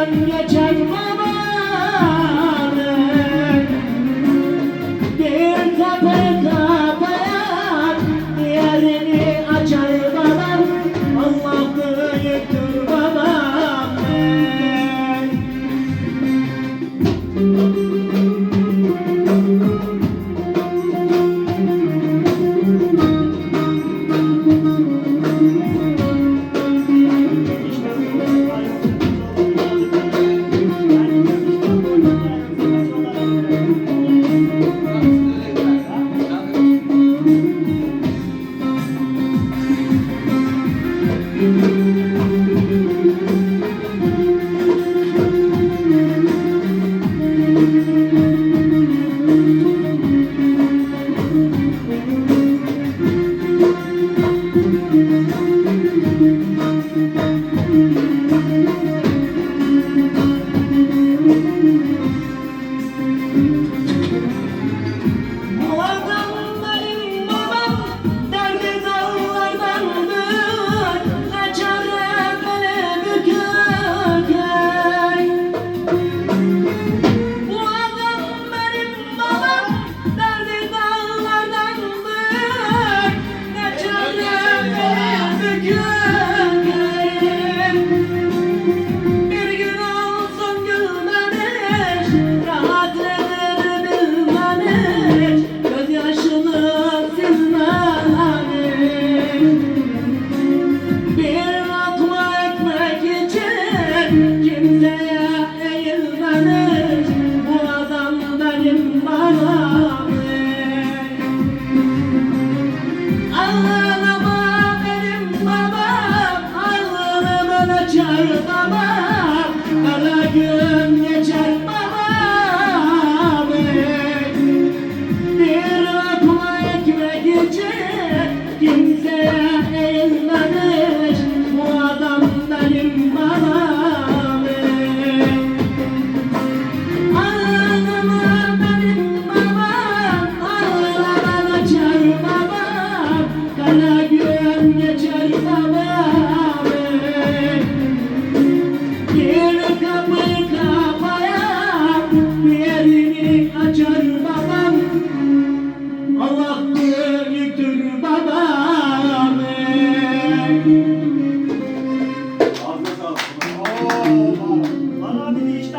Gönlüne çakma Müzik Yeah. kaçar ama Kara göz